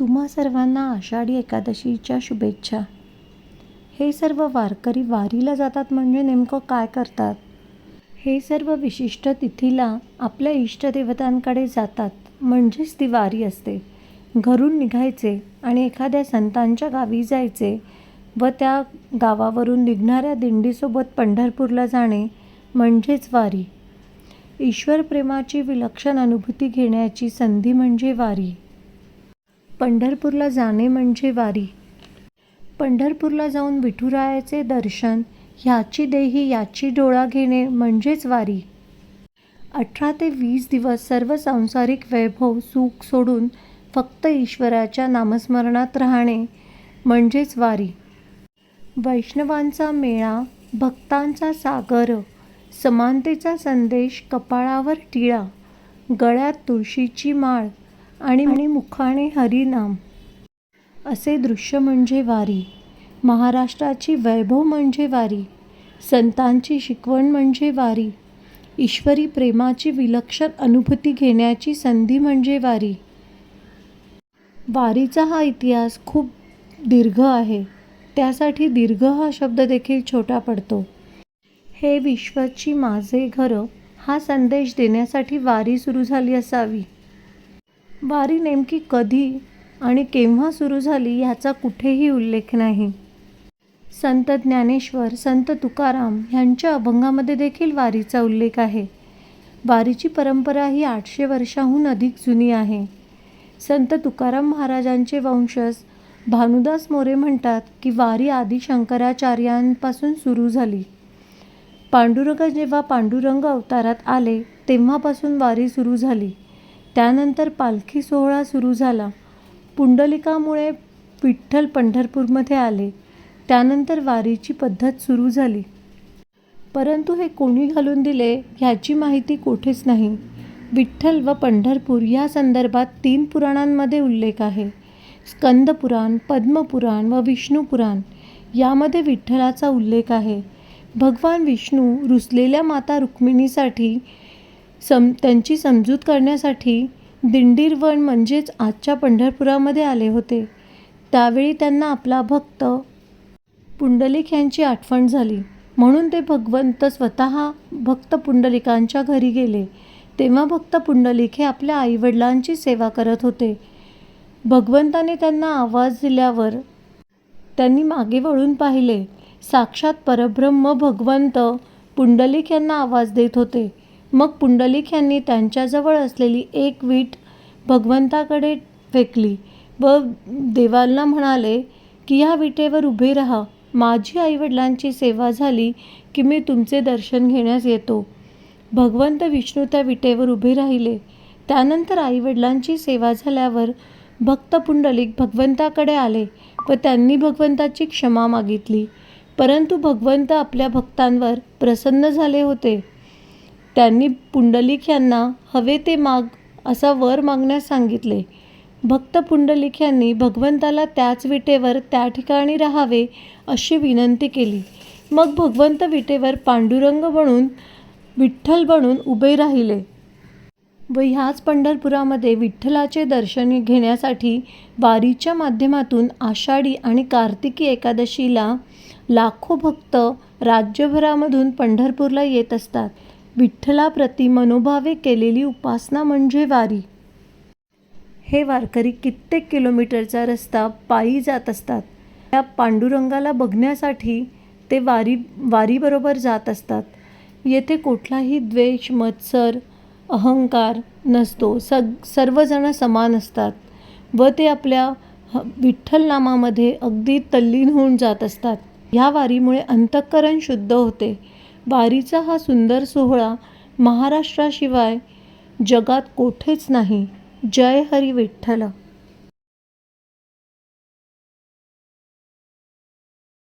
तुम्हा सर्वांना आषाढी एकादशीच्या शुभेच्छा. हे सर्व वारकरी वारीला जातात म्हणजे नेमकं काय करतात? हे सर्व विशिष्ट तिथीला आपल्या इष्टदेवतांकडे जातात म्हणजेच ती वारी असते. घरून निघायचे आणि एखाद्या संतांच्या गावी जायचे व त्या गावावरून निघणाऱ्या दिंडीसोबत पंढरपूरला जाणे म्हणजेच वारी. ईश्वरप्रेमाची विलक्षण अनुभूती घेण्याची संधी म्हणजे वारी. पंढरपूरला जाणे म्हणजे वारी. पंढरपूरला जाऊन विठुरायाचे दर्शन ह्याची देही याची डोळा घेणे म्हणजेच वारी. अठरा ते वीस दिवस सर्व सांसारिक वैभव सुख सोडून फक्त ईश्वराच्या नामस्मरणात राहणे म्हणजेच वारी. वैष्णवांचा मेळा भक्तांचा सागर समानतेचा संदेश कपाळावर टिळा गळ्यात तुळशीची माळ आणि आणि मुखाने हरिनाम. असे दृश्य म्हणजे वारी. महाराष्ट्राची वैभव म्हणजे वारी. संतांची शिकवण म्हणजे वारी. ईश्वरी प्रेमाची विलक्षण अनुभूती घेण्याची संधी म्हणजे वारी. वारीचा हा इतिहास खूप दीर्घ आहे. त्यासाठी दीर्घ हा शब्द देखील छोटा पडतो. हे विश्वाची माझे घर हा संदेश देण्यासाठी वारी सुरू झाली असावी. वारी नेमकी कधी आणि केव्हा सुरू झाली ह्याचा कुठेही उल्लेख नाही. संत ज्ञानेश्वर संत तुकाराम ह्यांच्या अभंगामध्ये देखील वारीचा उल्लेख आहे. वारीची परंपरा ही आठशे वर्षाहून अधिक जुनी आहे. संत तुकाराम महाराजांचे वंशज भानुदास मोरे म्हणतात की वारी आदी शंकराचार्यांपासून सुरू झाली. पांडुरंग जेव्हा पांडुरंग अवतारात आले तेव्हापासून वारी सुरू झाली. त्यानंतर पालखी सोहळा सुरू झाला. पुंडलिकामुळे विठ्ठल पंढरपूरमध्ये आले. त्यानंतर वारीची पद्धत सुरू झाली. परंतु हे कोणी घालून दिले ह्याची माहिती कोठेच नाही. विठ्ठल व पंढरपूर या संदर्भात तीन पुराणांमध्ये उल्लेख आहे. स्कंदपुराण पद्मपुराण व विष्णुपुराण यामध्ये विठ्ठलाचा उल्लेख आहे. भगवान विष्णू रुसलेल्या माता रुक्मिणीसाठी सम त्यांची समजूत करण्यासाठी दिंडीरवण म्हणजेच आजच्या पंढरपुरामध्ये आले होते. त्यावेळी त्यांना आपला भक्त पुंडलिक यांची आठवण झाली. म्हणून ते भगवंत स्वतः भक्त पुंडलिकांच्या घरी गेले. तेव्हा भक्त पुंडलिक हे आपल्या आईवडिलांची सेवा करत होते. भगवंताने त्यांना आवाज दिल्यावर त्यांनी मागे वळून पाहिले. साक्षात परब्रह्म भगवंत पुंडलिक यांना आवाज देत होते. मग पुंडलिक यांनी त्यांच्याजवळ असलेली एक वीट भगवंताकडे फेकली व देवांना म्हणाले की ह्या विटेवर उभे राहा. माझी आईवडिलांची सेवा झाली की मी तुमचे दर्शन घेण्यास येतो. भगवंत विष्णू त्या विटेवर उभे राहिले. त्यानंतर आईवडिलांची सेवा झाल्यावर भक्त पुंडलिक भगवंताकडे आले व त्यांनी भगवंताची क्षमा मागितली. परंतु भगवंत आपल्या भक्तांवर प्रसन्न झाले होते. त्यांनी पुंडलिक यांना हवे ते माग असा वर मागण्यास सांगितले. भक्त पुंडलिक यांनी भगवंताला त्याच विटेवर त्या ठिकाणी राहावे अशी विनंती केली. मग भगवंत विटेवर पांडुरंग बनून विठ्ठल बनून उभे राहिले. व ह्याच पंढरपुरामध्ये विठ्ठलाचे दर्शन घेण्यासाठी वारीच्या माध्यमातून आषाढी आणि कार्तिकी एकादशीला लाखो भक्त राज्यभरामधून पंढरपूरला येत असतात. विठ्ठलाप्रती मनोभावे केलेली उपासना म्हणजे वारी. हे वारकरी कित्येक किलोमीटरचा रस्ता पायी जात असतात. त्या पांडुरंगाला बघण्यासाठी ते वारी वारीबरोबर जात असतात. येथे कुठलाही द्वेष मत्सर अहंकार नसतो. सग सर्वजण समान असतात व ते आपल्या ह विठ्ठल नामामध्ये अगदी तल्लीन होऊन जात असतात. ह्या वारीमुळे अंतःकरण शुद्ध होते. वारीचा हा सुंदर सोहळा महाराष्ट्राशिवाय जगात कोठेच नाही. जय हरी विठ्ठल.